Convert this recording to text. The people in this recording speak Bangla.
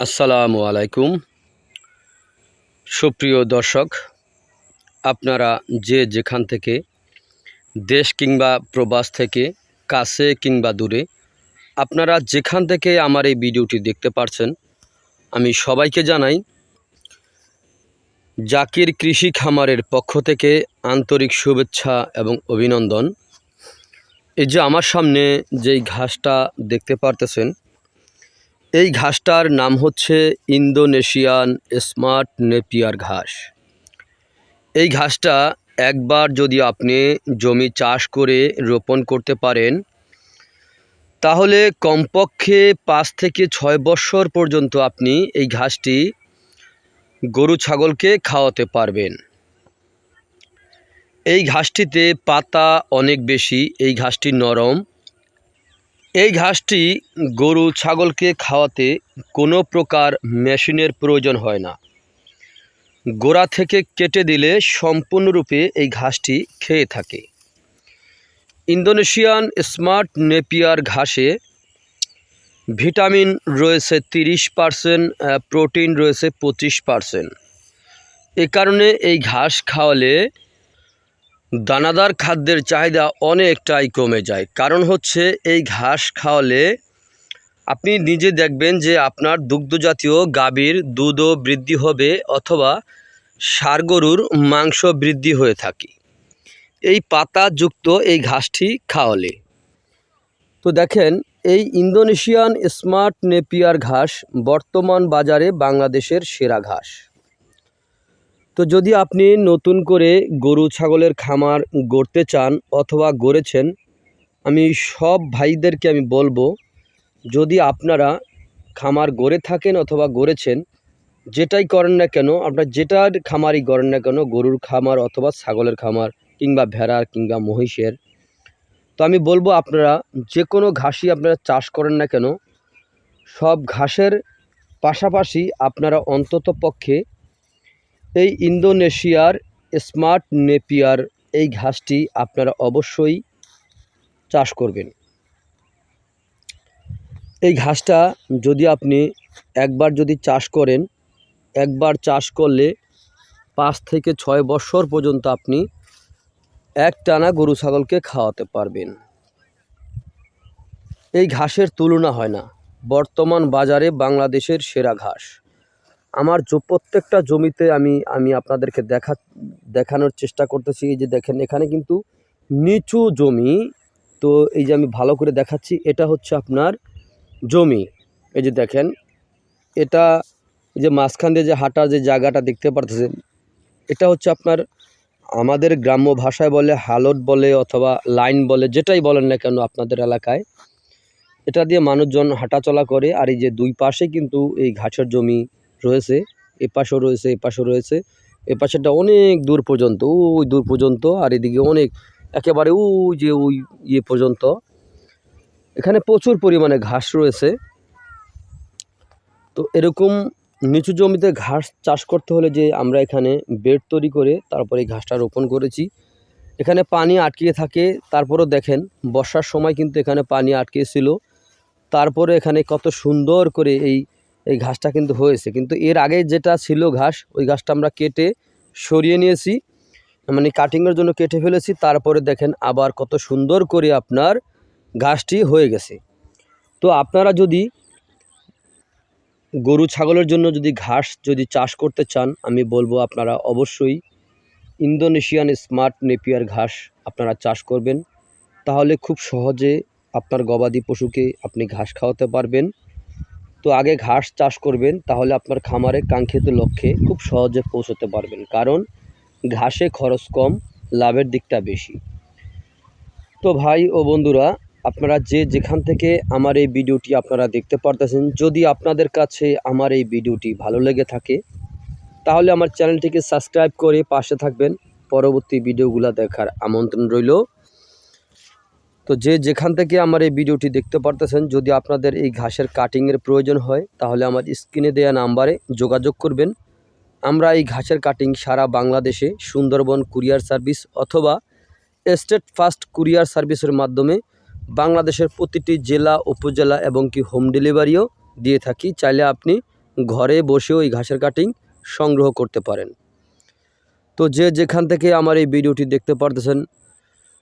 আসসালামু আলাইকুম। সুপ্রিয় দর্শক, আপনারা যে যেখান থেকে দেশ কিংবা প্রবাস থেকে কাছে কিংবা দূরে, আপনারা যেখান থেকে আমার এই ভিডিওটি দেখতে পারছেন, আমি সবাইকে জানাই, জাকির কৃষি খামারের পক্ষ থেকে আন্তরিক শুভেচ্ছা এবং অভিনন্দন। এই যে আমার সামনে যেই ঘাসটা দেখতে পারতেছেন এই ঘাসটার নাম হচ্ছে ইন্দোনেশিয়ান স্মার্ট নেপিয়ার ঘাস। এই ঘাসটা একবার যদি আপনি জমি চাষ করে রোপণ করতে পারেন, তাহলে কমপক্ষে পাঁচ থেকে ছয় বছর পর্যন্ত আপনি এই ঘাসটি গরু ছাগলকে খাওয়াতে পারবেন। এই ঘাসটিতে পাতা অনেক বেশি, এই ঘাসটি নরম এই ঘাসটি গরু, ছাগলকে খাওয়াতে কোনো প্রকার মেশিনের প্রয়োজন হয় না। গোড়া থেকে কেটে দিলে সম্পূর্ণরূপে এই ঘাসটি খেয়ে থাকে। ইন্দোনেশিয়ান স্মার্ট নেপিয়ার ঘাসে ভিটামিন রয়েছে তিরিশ পারসেন্ট প্রোটিন রয়েছে পঁচিশ পারসেন্ট। এ কারণে এই ঘাস খাওয়ালে দানাদার খাদ্যের চাহিদা অনেকটাই কমে যায়। কারণ হচ্ছে এই ঘাস খাওয়ালে আপনি নিজে দেখবেন যে আপনার দুগ্ধজাতীয় গাভীর দুধও বৃদ্ধি হবে অথবা ষাঁড় গরুর মাংস বৃদ্ধি হয়ে থাকে। এই পাতাযুক্ত এই ঘাসটি খাওয়ালে। তো দেখেন, এই ইন্দোনেশিয়ান স্মার্ট নেপিয়ার ঘাস বর্তমান বাজারে বাংলাদেশের সেরা ঘাস। তো যদি আপনি নতুন করে গরু, ছাগলের খামার গড়তে চান অথবা গড়েছেন, আমি সব ভাইদেরকে আমি বলব, যদি আপনারা খামার গড়ে থাকেন অথবা গড়েছেন, যেটাই করেন না কেন, আপনার যেটার খামারই করেন না কেন, গরুর খামার অথবা ছাগলের খামার কিংবা ভেড়ার কিংবা মহিষের, তো আমি বলব আপনারা যে কোনো ঘাসই আপনারা চাষ করেন না কেন, সব ঘাসের পাশাপাশি আপনারা অন্তত পক্ষে এই ইন্দোনেশিয়ার স্মার্ট নেপিয়ার, এই ঘাসটি আপনারা অবশ্যই চাষ করবেন। এই ঘাসটা যদি আপনি একবার যদি চাষ করেন, একবার চাষ করলে পাঁচ থেকে ছয় বছর পর্যন্ত আপনি এক টানা গরু ছাগলকে খাওয়াতে পারবেন। এই ঘাসের তুলনা হয় না। বর্তমান বাজারে বাংলাদেশের সেরা ঘাস। আমার জ- প্রত্যেকটা জমিতে আমি আমি আপনাদেরকে দেখা, দেখানোর চেষ্টা করতেছি। এই যে দেখেন, এখানে কিন্তু নিচু জমি। তো এই যে আমি ভালো করে দেখাচ্ছি, এটা হচ্ছে আপনার জমি। এই যে দেখেন, এটা এই যে মাঝখান দিয়ে যে হাঁটার যে জায়গাটা দেখতে পারতেছেন, এটা হচ্ছে আপনার আমাদের গ্রাম্য ভাষায় বলে হালট বলে অথবা লাইন বলে, যেটাই বলেন না কেন আপনাদের এলাকায়। এটা দিয়ে মানুষজন হাঁটাচলা করে, আর এই যে দুই পাশে কিন্তু এই ঘাসের জমি রয়েছে এ পাশেও রয়েছে এ পাশেও রয়েছে। এ পাশেরটা অনেক দূর পর্যন্ত, ওই দূর পর্যন্ত আর এদিকে অনেক, একেবারে ওই যে ওই ইয়ে পর্যন্ত। এখানে প্রচুর পরিমাণে ঘাস রয়েছে। তো এরকম নিচু জমিতে ঘাস চাষ করতে হলে যে আমরা এখানে বেড তৈরি করে তারপরে এই ঘাসটা রোপণ করেছি। এখানে পানি আটকিয়ে থাকে, তারপরেও দেখেন বর্ষার সময় কিন্তু এখানে পানি আটকে ছিল তারপরে এখানে কত সুন্দর করে এই এই ঘাসটা কিন্তু হয়েছে। কিন্তু এর আগে যেটা ছিল ঘাস, ওই ঘাসটা আমরা কেটে সরিয়ে নিয়েছি। মানে কাটিংয়ের জন্য কেটে ফেলেছি। তারপরে দেখেন আবার কত সুন্দর করে আপনার ঘাসটি হয়ে গেছে। তো আপনারা যদি গরু, ছাগলের জন্য যদি ঘাস যদি চাষ করতে চান, আমি বলব আপনারা অবশ্যই ইন্দোনেশিয়ান স্মার্ট নেপিয়ার ঘাস আপনারা চাষ করবেন। তাহলে খুব সহজে আপনার গবাদি পশুকে আপনি ঘাস খাওয়াতে পারবেন। তো আগে ঘাস চাষ করবেন, তাহলে আপনার খামারে কাঙ্ক্ষিত লক্ষ্যে খুব সহজে পৌঁছতে পারবেন। কারণ ঘাসে খরচ কম, লাভের দিকটা বেশি। তো ভাই ও বন্ধুরা, আপনারা যে যেখান থেকে আমার এই ভিডিওটি আপনারা দেখতে পারতেছেন, যদি আপনাদের কাছে আমার এই ভিডিওটি ভালো লেগে থাকে, তাহলে আমার চ্যানেলটিকে সাবস্ক্রাইব করে পাশে থাকবেন। পরবর্তী ভিডিওগুলো দেখার আমন্ত্রণ রইল। তো যে যেখান থেকে আমার এই ভিডিওটি দেখতে পারতেছেন, যদি আপনাদের এই ঘাসের কাটিংয়ের প্রয়োজন হয়, তাহলে আমার স্ক্রিনে দেওয়া নাম্বারে যোগাযোগ করবেন। আমরা এই ঘাসের কাটিং সারা বাংলাদেশে সুন্দরবন কুরিয়ার সার্ভিস অথবা স্টেট ফাস্ট কুরিয়ার সার্ভিসের মাধ্যমে বাংলাদেশের প্রতিটি জেলা, উপজেলা এবং কি হোম ডেলিভারিও দিয়ে থাকি। চাইলে আপনি ঘরে বসেও এই ঘাসের কাটিং সংগ্রহ করতে পারেন। তো যে যেখান থেকে আমার এই ভিডিওটি দেখতে পারতেছেন